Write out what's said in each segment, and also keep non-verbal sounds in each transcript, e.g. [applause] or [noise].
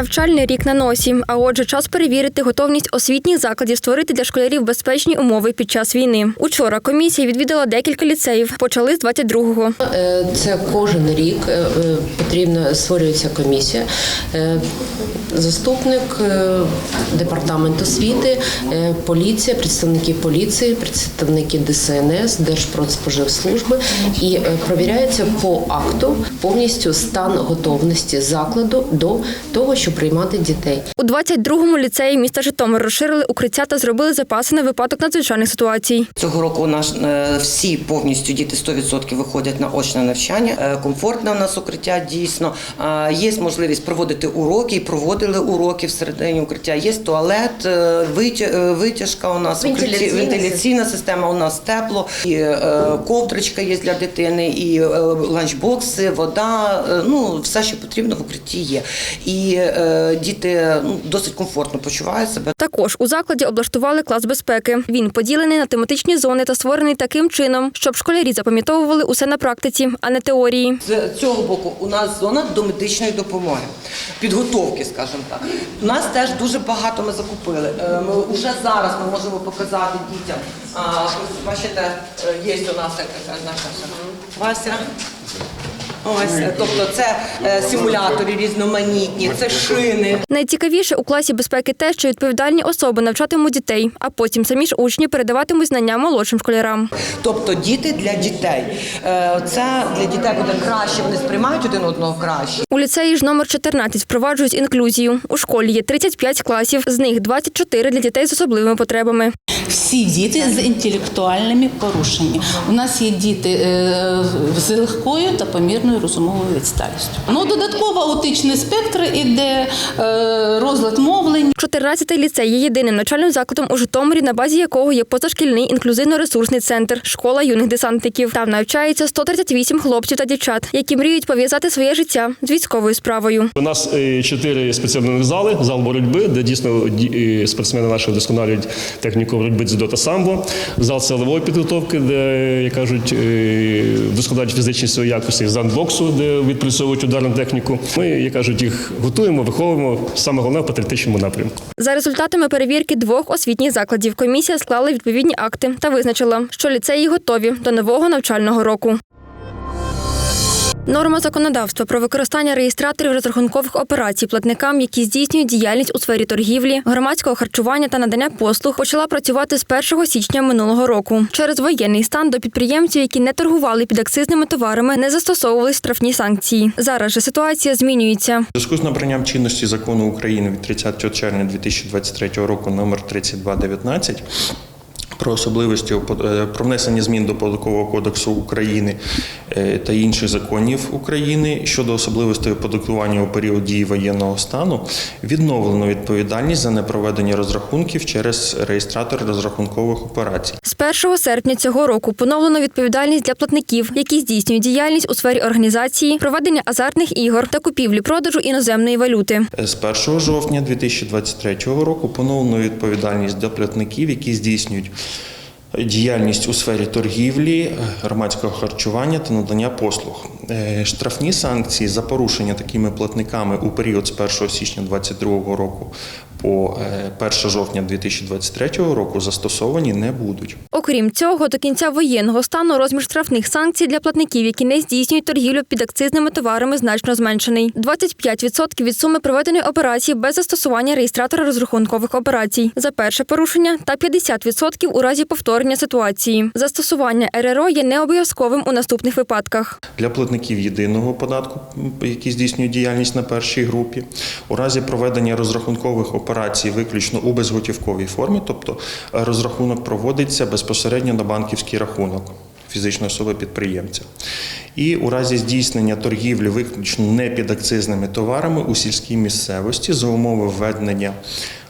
Навчальний рік на носі, а отже, час перевірити готовність освітніх закладів створити для школярів безпечні умови під час війни. Учора комісія відвідала декілька ліцеїв. Почали з 22-го. Е, Це кожен рік е, е, потрібно створюється комісія. Заступник департаменту освіти, поліція, представники поліції, представники ДСНС, Держпродспоживслужби і провіряється по акту повністю стан готовності закладу до того, щоб приймати дітей. У 22-му ліцеї міста Житомир розширили укриття та зробили запаси на випадок надзвичайних ситуацій. Цього року у нас е, всі повністю діти 100% виходять на очне навчання. Е, Комфортне у нас укриття дійсно. Є можливість проводити уроки і проводили уроки всередині укриття. Є туалет, е, витя- витяжка у нас, Вентиляційна вентиляційна система у нас тепло, і ковдрочка є для дитини, і ланчбокси, вода. Ну все, що потрібно в укритті є. І діти ну, досить комфортно почувають себе. Також у закладі облаштували клас безпеки. Він поділений на тематичні зони та створений таким чином, щоб школярі запам'ятовували усе на практиці, а не теорії. З цього боку у нас зона до медичної допомоги, підготовки, скажімо так. У нас теж дуже багато ми закупили. Е, Ми вже зараз ми можемо показати дітям. Бачите, е, є у нас така наша Вася. Ось, е, тобто це е, симулятори різноманітні, це шини. Найцікавіше у класі безпеки те, що відповідальні особи навчатимуть дітей, а потім самі ж учні передаватимуть знання молодшим школярам. Тобто діти для дітей. Е, Це для дітей буде краще, вони сприймають один одного краще. У ліцеї ж номер 14 впроваджують інклюзію. У школі є 35 класів, з них 24 для дітей з особливими потребами. всі діти з інтелектуальними порушеннями. У нас є діти з легкою та помірною розумовою відсталістю. Ну, додатково аутичний спектр іде е, розлад мовлення. 14-й ліцей є єдиним навчальним закладом у Житомирі, на базі якого є позашкільний інклюзивно-ресурсний центр школа юних десантників. Там навчається 138 хлопців та дівчат, які мріють пов'язати своє життя з військовою справою. У нас е, чотири спеціальних зали, зал боротьби, де дійсно ді- е, спортсмени наші вдосконалюють техніку боротьби дзюдо та самбо, зал силової підготовки, де, як кажуть, вдосконалюють фізичні свої якості, зал боксу, де відпрацьовують ударну техніку. Ми, як кажуть, їх готуємо, виховуємо саме головне в патріотичному напрямку. За результатами перевірки двох освітніх закладів комісія склала відповідні акти та визначила, що ліцеї готові до нового навчального року. Норма законодавства про використання реєстраторів розрахункових операцій платникам, які здійснюють діяльність у сфері торгівлі, громадського харчування та надання послуг, почала працювати з 1 січня минулого року. Через воєнний стан до підприємців, які не торгували під акцизними товарами, не застосовували штрафні санкції. Зараз же ситуація змінюється. Зв'язку з набранням чинності закону України від 30 червня 2023 року номер 3219 про особливості е, про внесення змін до податкового кодексу України е, та інших законів України щодо особливостей оподаткування у період дії воєнного стану відновлено відповідальність за непроведення розрахунків через реєстратор розрахункових операцій. З 1 серпня цього року поновлено відповідальність для платників, які здійснюють діяльність у сфері організації, проведення азартних ігор та купівлі-продажу іноземної валюти. З 1 жовтня 2023 року поновлено відповідальність до платників, які здійснюють діяльність у сфері торгівлі, громадського харчування та надання послуг. Е, Штрафні санкції за порушення такими платниками у період з 1 січня 2022 року по е, 1 жовтня 2023 року застосовані не будуть. Окрім цього, до кінця воєнного стану розмір штрафних санкцій для платників, які не здійснюють торгівлю під акцизними товарами, значно зменшений. 25% від суми проведеної операції без застосування реєстратора розрахункових операцій за перше порушення та 50% у разі повторення ситуації. Застосування РРО є необов'язковим у наступних випадках. Для платників єдиного податку, які здійснюють діяльність на першій групі, у разі проведення розрахункових операцій виключно у безготівковій формі, тобто е, розрахунок проводиться безпосередньо на банківський рахунок фізичної особи підприємця. І у разі здійснення торгівлі виключно не під акцизними товарами у сільській місцевості за умови введення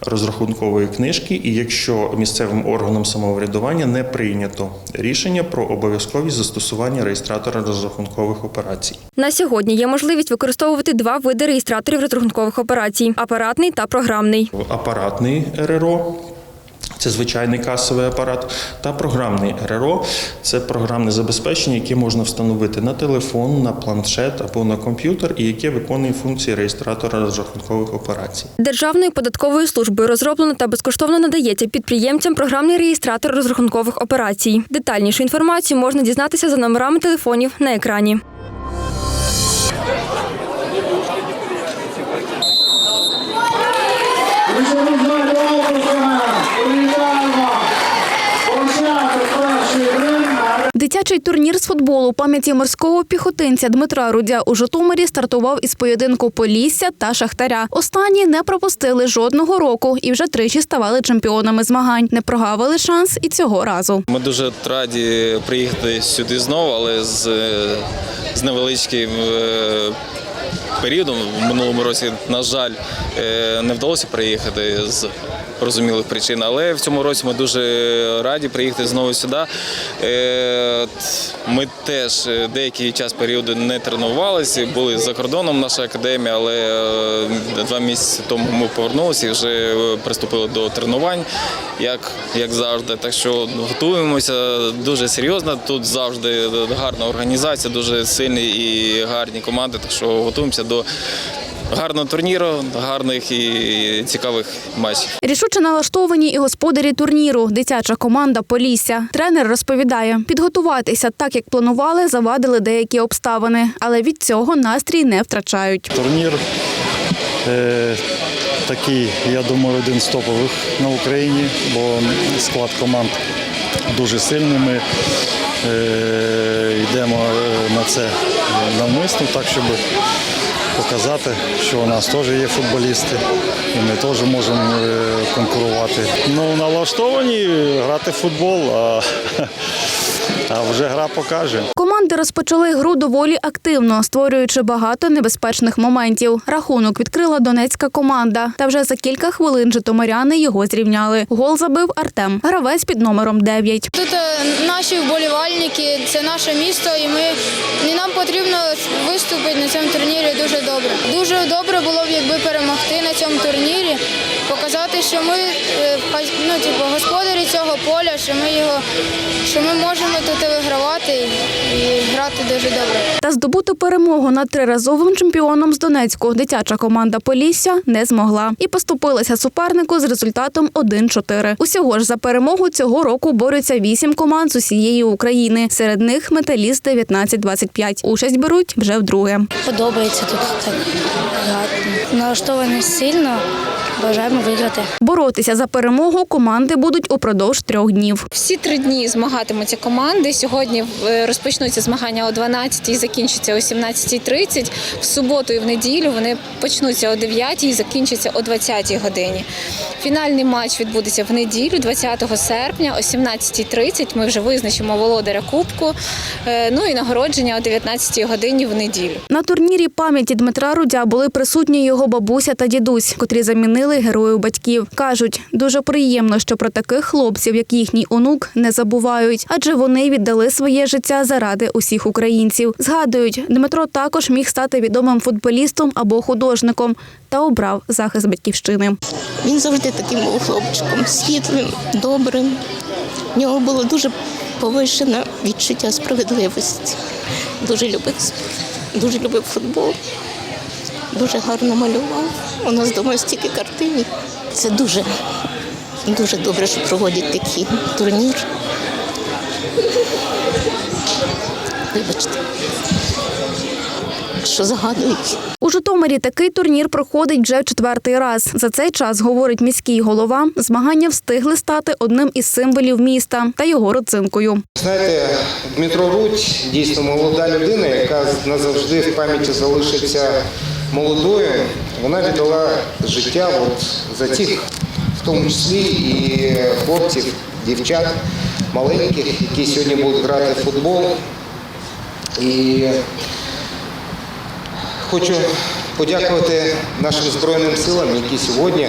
розрахункової книжки, і якщо місцевим органом самоврядування не прийнято рішення про обов'язковість застосування реєстратора розрахункових операцій. На сьогодні є можливість використовувати два види реєстраторів розрахункових операцій апаратний та програмний. Апаратний РРО Це звичайний касовий апарат та програмний РРО. Це програмне забезпечення, яке можна встановити на телефон, на планшет або на комп'ютер, і яке виконує функції реєстратора розрахункових операцій. Державною податковою службою розроблено та безкоштовно надається підприємцям програмний реєстратор розрахункових операцій. Детальнішу інформацію можна дізнатися за номерами телефонів на екрані. Причому знаю Дитячий турнір з футболу пам'яті морського піхотинця Дмитра Рудя у Житомирі стартував із поєдинку Полісся та Шахтаря. Останні не пропустили жодного року і вже тричі ставали чемпіонами змагань. Не прогавили шанс і цього разу. Ми дуже раді приїхати сюди знову, але з, з невеличким е, періодом. В минулому році, на жаль, е, не вдалося приїхати з розумілих причин. Але в цьому році ми дуже раді приїхати знову сюди. Е, Ми теж е, деякий час періоду не тренувалися, були за кордоном наша академія, але е, два місяці тому ми повернулися і вже приступили до тренувань, як, як завжди. Так що готуємося дуже серйозно. Тут завжди гарна організація, дуже сильні і гарні команди. Так що готуємося до гарного турніру, гарних і цікавих матчів. Рішуче налаштовані і господарі турніру. Дитяча команда Полісся. Тренер розповідає, підготуватися так, як планували, завадили деякі обставини, але від цього настрій не втрачають. Турнір е, такий, я думаю, один з топових на Україні, бо склад команд дуже сильний. Ми е, йдемо е, на це навмисно, так щоб показати, що у нас теж є футболісти, і ми теж можемо е, конкурувати. Ну, налаштовані грати в футбол, а, [laughs] а вже гра покаже. Команди розпочали гру доволі активно, створюючи багато небезпечних моментів. Рахунок відкрила донецька команда. Та вже за кілька хвилин житомиряни його зрівняли. Гол забив Артем, гравець під номером 9. Тут е, наші вболівальники, це наше місто, і ми і нам потрібно виступити на цьому турнірі дуже добре. Дуже добре було б, якби перемогти на цьому турнірі, показати, що ми е, ну, типу, господарі цього поля, що ми його, що ми можемо тут вигравати грати дуже добре. Та здобути перемогу над триразовим чемпіоном з Донецьку дитяча команда Полісся не змогла і поступилася супернику з результатом 1-4. Усього ж за перемогу цього року борються вісім команд з усієї України. Серед них металіст 19-25. Участь беруть вже вдруге. Подобається тут так. Налаштовані сильно, бажаємо виграти. Боротися за перемогу команди будуть упродовж трьох днів. Всі три дні змагатимуться команди. Сьогодні е, розпочнуться змагання о 12 і закінчаться о 17.30. В суботу і в неділю вони почнуться о 9 і закінчаться о 20 годині. Фінальний матч відбудеться в неділю, 20 серпня, о 17.30. Ми вже визначимо володаря кубку. Е, Ну і нагородження о 19 годині в неділю. На турнірі пам'яті Дмитра Рудя були присутні його бабуся та дідусь, котрі замінили героїв батьків. Кажуть, дуже приємно, що про таких хлопців, як їхній онук, не забувають, адже вони віддали своє життя заради усіх українців. Згадують, Дмитро також міг стати відомим футболістом або художником та обрав захист батьківщини. Він завжди таким був хлопчиком, світлим, добрим. В нього було дуже повищене відчуття справедливості. Дуже любив, дуже любив футбол, дуже гарно малював. У нас вдома стільки картин. Це дуже, дуже добре, що проводять такий турнір. Вибачте, що згадують. У Житомирі такий турнір проходить вже четвертий раз. За цей час, говорить міський голова, змагання встигли стати одним із символів міста та його родзинкою. Знаєте, Дмитро Рудь дійсно молода людина, яка назавжди в пам'яті залишиться молодою. Вона віддала життя от за тих, в тому числі і хлопців, дівчат маленьких, які сьогодні будуть грати в футбол. І хочу подякувати нашим Збройним силам, які сьогодні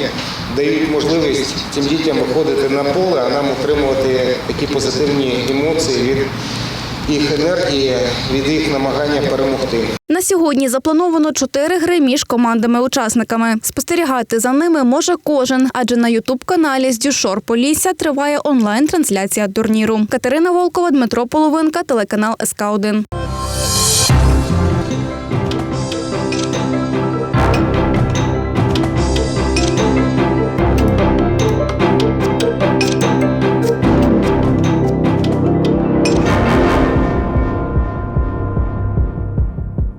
дають можливість цим дітям виходити на поле, а нам отримувати такі позитивні емоції від їх енергії, від їх намагання перемогти. На сьогодні заплановано чотири гри між командами-учасниками. Спостерігати за ними може кожен, адже на ютуб-каналі з Дюшор Полісся триває онлайн-трансляція турніру. Катерина Волкова, Дмитро Половинка, телеканал СК 1